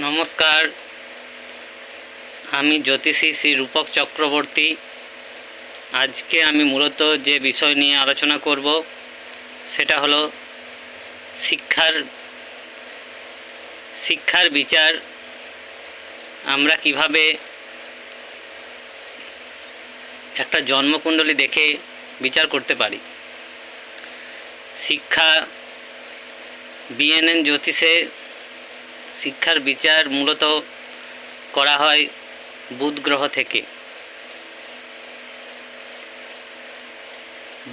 নমস্কার। আমি জ্যোতিষী শ্রী রূপক চক্রবর্তী। আজকে আমি মূলত যে বিষয় নিয়ে আলোচনা করব, সেটা হলো শিক্ষার শিক্ষার বিচার। আমরা কীভাবে একটা জন্মকুণ্ডলী দেখে বিচার করতে পারি। শিক্ষা, বিএনএন জ্যোতিষে শিক্ষার বিচার মূলত করা হয় বুধ গ্রহ থেকে।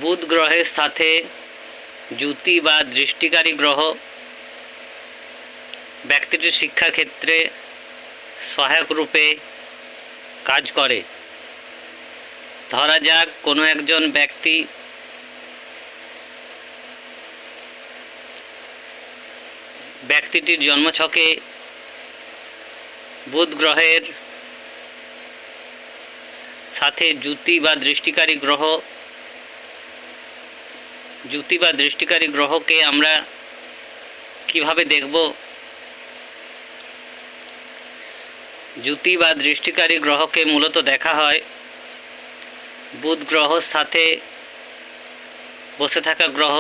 বুধ গ্রহের সাথে জ্যোতি বা দৃষ্টিকারী গ্রহ ব্যক্তিটির শিক্ষাক্ষেত্রে সহায়ক রূপে কাজ করে। ধরা যাক কোনো একজন ব্যক্তি ব্যক্তিটির জন্মছকে বুধ গ্রহের সাথে জ্যোতি বা দৃষ্টিকারী গ্রহ, জ্যোতি বা দৃষ্টিকারী গ্রহকে আমরা কীভাবে দেখব? জ্যোতি বা দৃষ্টিকারী গ্রহকে মূলত দেখা হয় বুধ গ্রহর সাথে বসে থাকা গ্রহ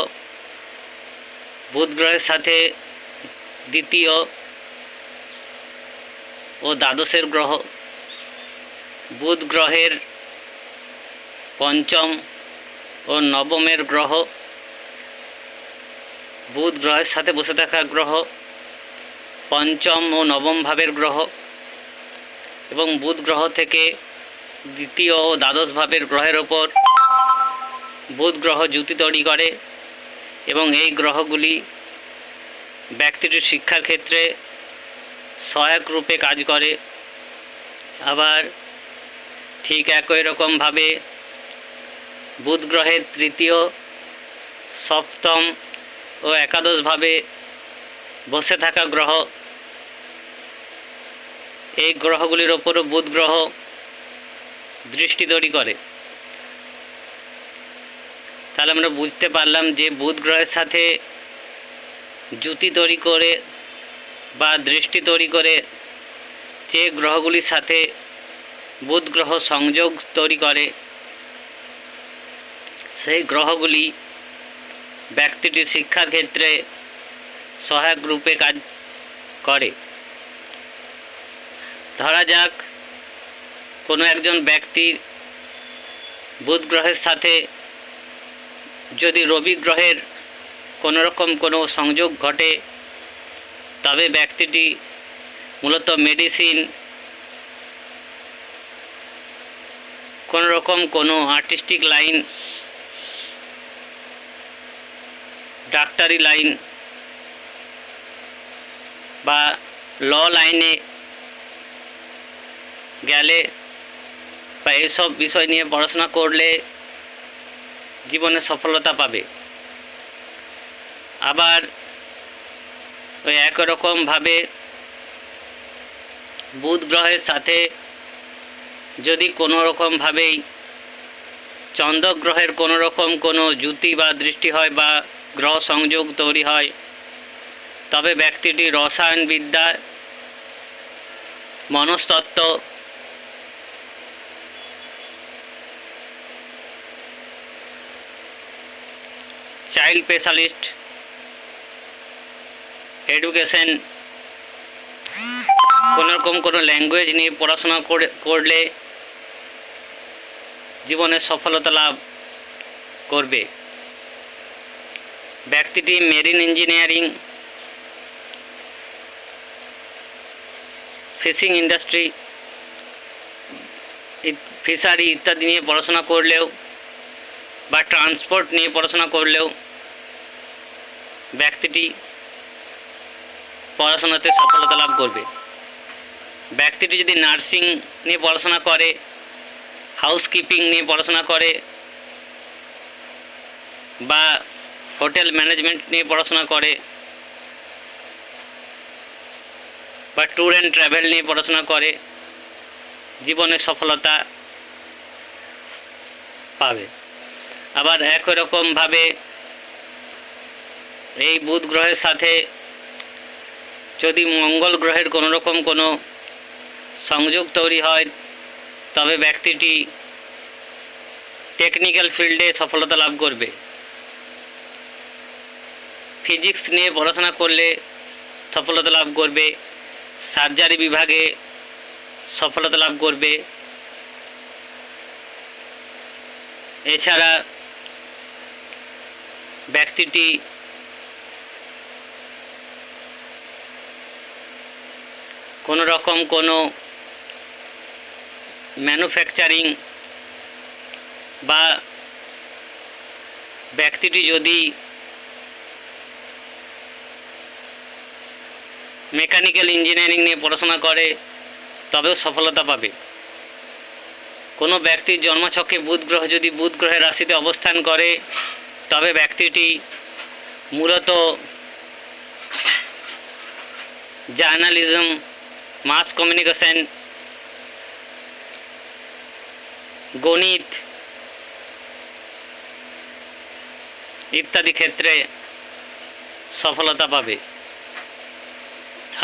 বুধ গ্রহের সাথে দ্বিতীয় ও দ্বাদশের গ্রহ। বুধ গ্রহের পঞ্চম ও নবমের গ্রহ। বুধ গ্রহের সাথে বসে থাকা গ্রহ পঞ্চম ও নবম ভাবের গ্রহ এবং বুধ গ্রহ থেকে দ্বিতীয় ও দ্বাদশ ভাবের গ্রহের ওপর বুধ গ্রহ জ্যোতি তৈরি করে এবং এই গ্রহগুলি ব্যক্তিটির শিক্ষার ক্ষেত্রে সহায়ক রূপে কাজ করে, আবার ঠিক একই রকমভাবে বুধ গ্রহের তৃতীয়, সপ্তম ও একাদশভাবে বসে থাকা গ্রহ, এই গ্রহগুলির ওপরও বুধ গ্রহ দৃষ্টি তৈরি করে। তাহলে আমরা বুঝতে পারলাম যে বুধ গ্রহের সাথে জ্যোতি তৈরি করে বা দৃষ্টি তৈরি করে যে গ্রহগুলির সাথে বুধ গ্রহ সংযোগ তৈরি করে, সেই গ্রহগুলি ব্যক্তিটির শিক্ষার ক্ষেত্রে সহায়ক রূপে কাজ করে। ধরা যাক, কোনো একজন ব্যক্তির বুধ গ্রহের সাথে যদি রবি গ্রহের কোনো রকম কোনো সংযোগ ঘটে, তবে ব্যক্তিটি মূলত মেডিসিন কোনো রকম কোনো আর্টিস্টিক লাইন, ডাক্তারি লাইন বা ল লাইনে গেলে বা এইসব বিষয় নিয়ে পড়াশোনা করলে জীবনে সফলতা পাবে। আবার ওই একই রকমভাবে বুধ গ্রহের সাথে যদি কোনো রকমভাবেই চন্দ্র গ্রহের কোনো রকম কোনো জ্যোতি বা দৃষ্টি হয় বা গ্রহ সংযোগ তৈরি হয়, তবে ব্যক্তিটি রসায়নবিদ্যা, মনস্তত্ত্ব, চাইল্ড স্পেশালিস্ট এডুকেশন কোনো রকম কোনো ল্যাঙ্গুয়েজ নিয়ে পড়াশোনা করে, করলে জীবনে সফলতা লাভ করবে। ব্যক্তিটি marine engineering fishing industry fishery ইত্যাদি নিয়ে পড়াশোনা করলেও বা ট্রান্সপোর্ট নিয়ে পড়াশোনা করলেও ব্যক্তিটি পড়াশোনাতে সফলতা লাভ করবে। ব্যক্তিটি যদি নার্সিং নিয়ে পড়াশোনা করে, হাউসকিপিং নিয়ে পড়াশোনা করে, বা হোটেল ম্যানেজমেন্ট নিয়ে পড়াশোনা করে, বা ট্যুর অ্যান্ড ট্রাভেল নিয়ে পড়াশোনা করে, জীবনে সফলতা পাবে। আবার একই রকমভাবে এই বুধ গ্রহের সাথে যদি মঙ্গল গ্রহের কোনো রকম কোনো সংযোগ তৈরি হয়, তবে ব্যক্তিটি টেকনিক্যাল ফিল্ডে সফলতা লাভ করবে। ফিজিক্স নিয়ে পড়াশোনা করলে সফলতা লাভ করবে সার্জারি বিভাগে সফলতা লাভ করবে। এছাড়া ব্যক্তিটি কোনো রকম কোনো ম্যানুফ্যাকচারিং বা ব্যক্তিটি যদি মেকানিক্যাল ইঞ্জিনিয়ারিং নিয়ে পড়াশোনা করে, তবেও সফলতা পাবে। কোনো ব্যক্তির জন্মছকে বুধ গ্রহ যদি বুধ গ্রহের রাশিতে অবস্থান করে, তবে ব্যক্তিটি মূলত জার্নালিজম মাস কমিউনিকেশন, গণিত ইত্যাদি ক্ষেত্রে সফলতা পাবে।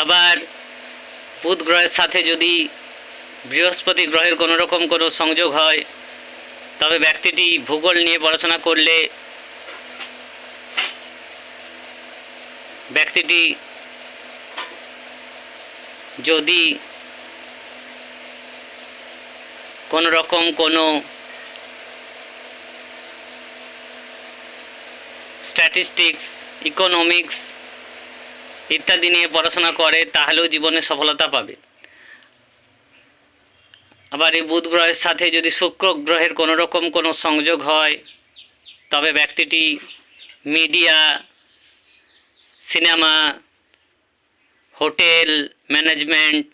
আবার বুধ গ্রহের সাথে যদি বৃহস্পতি গ্রহের কোনো রকম কোনো সংযোগ হয়, তবে ব্যক্তিটি ভূগোল নিয়ে পড়াশোনা করলে ব্যক্তিটি যদি কোনো রকম কোনো স্ট্যাটিস্টিক্স ইকোনমিক্স ইত্যাদি নিয়ে পড়াশোনা করে, তাহলেও জীবনে সফলতা পাবে। আবার এই বুধ গ্রহের সাথে যদি শুক্র গ্রহের কোনো রকম কোনো সংযোগ হয়, তবে ব্যক্তিটি media cinema hotel management,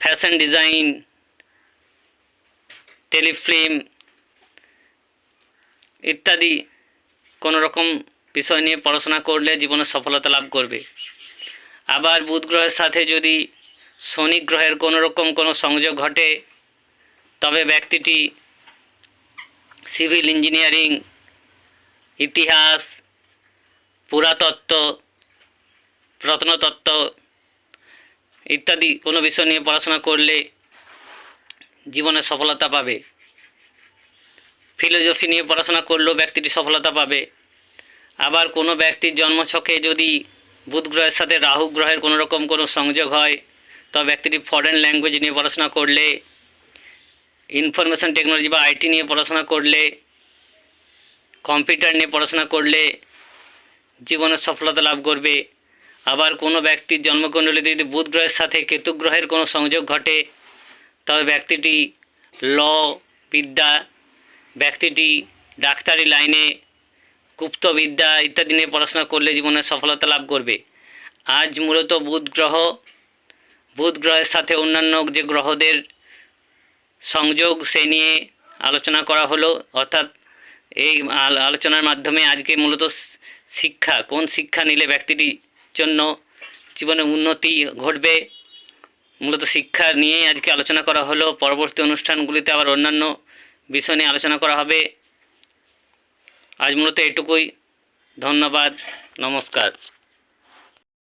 fashion design, telefilm ইত্যাদি কোনো রকম বিষয় নিয়ে পড়াশোনা করলে জীবনে সফলতা লাভ করবে। আবার বুধ গ্রহের সাথে যদি শনি গ্রহের কোনো রকম কোনো সংযোগ ঘটে, তবে ব্যক্তিটি সিভিল ইঞ্জিনিয়ারিং, ইতিহাস, পুরাতত্ত্ব প্রত্নতত্ত্ব ইত্যাদি কোনো বিষয় নিয়ে পড়াশোনা করলে জীবনে সফলতা পাবে। ফিলোজফি নিয়ে পড়াশোনা করলেও ব্যক্তিটি সফলতা পাবে। আবার কোনো ব্যক্তির জন্মছকে যদি বুধ গ্রহের সাথে রাহু গ্রহের কোনো রকম কোনো সংযোগ হয় তবে ব্যক্তিটি ফরেন ল্যাঙ্গুয়েজ নিয়ে পড়াশোনা করলে ইনফরমেশন টেকনোলজি বা আইটি নিয়ে পড়াশোনা করলে কম্পিউটার নিয়ে পড়াশোনা করলে জীবনে সফলতা লাভ করবে। আবার কোনো ব্যক্তির জন্মকুণ্ডলীতে যদি বুধ গ্রহের সাথে কেতু গ্রহের কোনো সংযোগ ঘটে, তবে ব্যক্তিটি ল, বিদ্যা, ব্যক্তিটি ডাক্তারি লাইনে, গুপ্ত বিদ্যা ইত্যাদি নিয়ে পড়াশোনা করলে জীবনে সফলতা লাভ করবে। আজ মূলত বুধ গ্রহ বুধ গ্রহের সাথে অন্যান্য যে গ্রহদের সংযোগ, সে নিয়ে আলোচনা করা হলো। অর্থাৎ এই আলোচনার মাধ্যমে আজকে মূলত শিক্ষা, কোন শিক্ষা নিলে ব্যক্তিটির জন্য জীবনে উন্নতি ঘটবে। মূলত শিক্ষা নিয়েই আজকে আলোচনা করা হলো। পরবর্তী অনুষ্ঠানগুলিতে আবার অন্যান্য বিষয় নিয়ে আলোচনা করা হবে। আজ মূলত এটুকুই। ধন্যবাদ। নমস্কার।